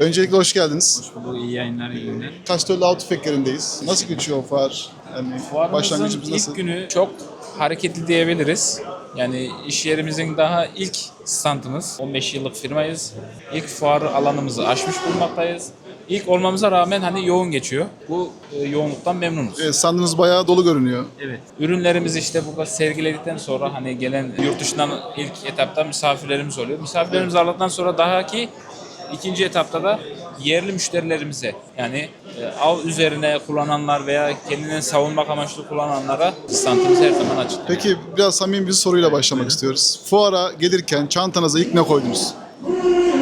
Öncelikle hoş geldiniz. Bu iyi yayınlar, iyi günler. Kastörlü Tüfeklerindeyiz. Nasıl geçiyor fuar? Yani Fuarımızın başlangıcımız ilk nasıl? günü çok hareketli diyebiliriz. Yani iş yerimizin daha ilk standımız. 15 yıllık firmayız. İlk fuar alanımızı aşmış bulunmaktayız. İlk olmamıza rağmen hani yoğun geçiyor. Bu e, yoğunluktan memnunuz. Evet, standınız bayağı dolu görünüyor. Evet. Ürünlerimizi işte burada sergiledikten sonra hani gelen yurt dışından ilk etapta misafirlerimiz oluyor. Misafirlerimizi aldıktan sonra daha ki ikinci etapta da yerli müşterilerimize yani e, av üzerine kullananlar veya kendini savunmak amaçlı kullananlara standımız her zaman açık. Peki biraz samimi bir soruyla başlamak istiyoruz. Fuara gelirken çantanıza ilk ne koydunuz?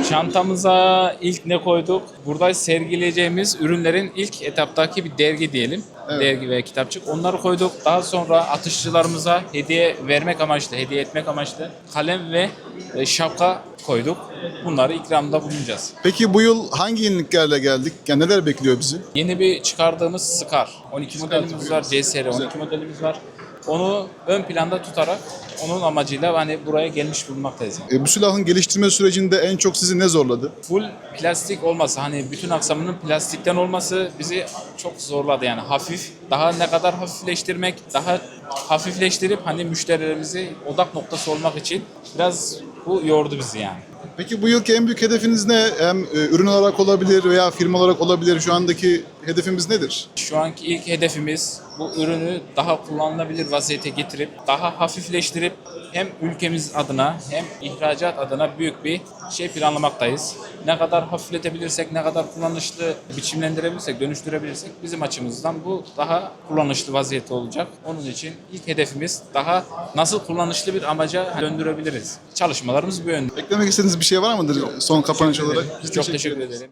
Çantamıza ilk ne koyduk? Burada sergileyeceğimiz ürünlerin ilk etaptaki bir dergi diyelim. Evet. Dergi ve kitapçık. Onları koyduk. Daha sonra atışçılarımıza hediye vermek amaçlı, hediye etmek amaçlı kalem ve e, şapka koyduk. Bunları ikramda bulunacağız. Peki bu yıl hangi yeniliklerle geldik? Yani neler bekliyor bizi? Yeni bir çıkardığımız Scar. 12 modelimiz tabii. var. CSR 12 modelimiz var. Onu ön planda tutarak onun amacıyla hani buraya gelmiş bulunmaktayız. Yani. E, bu silahın geliştirme sürecinde en çok sizi ne zorladı? full plastik olması hani bütün aksamının plastikten olması bizi çok zorladı yani hafif daha ne kadar hafifleştirmek daha hafifleştirip hani müşterilerimizi odak noktası olmak için biraz bu yordu bizi yani. Peki bu yılki en büyük hedefiniz ne? Hem e, ürün olarak olabilir veya firma olarak olabilir. Şu andaki hedefimiz nedir? Şu anki ilk hedefimiz bu ürünü daha kullanılabilir vaziyete getirip daha hafifleştirip hem ülkemiz adına hem ihracat adına büyük bir şey planlamaktayız. Ne kadar hafifletebilirsek, ne kadar kullanışlı biçimlendirebilirsek, dönüştürebilirsek bizim açımızdan bu daha kullanışlı vaziyette olacak. Onun için ilk hedefimiz daha nasıl kullanışlı bir amaca döndürebiliriz. Çalışmalarımız bu yönde. Eklemek istediğiniz bir şey var mıdır son kapanış olarak? Biz Çok teşekkür ederim.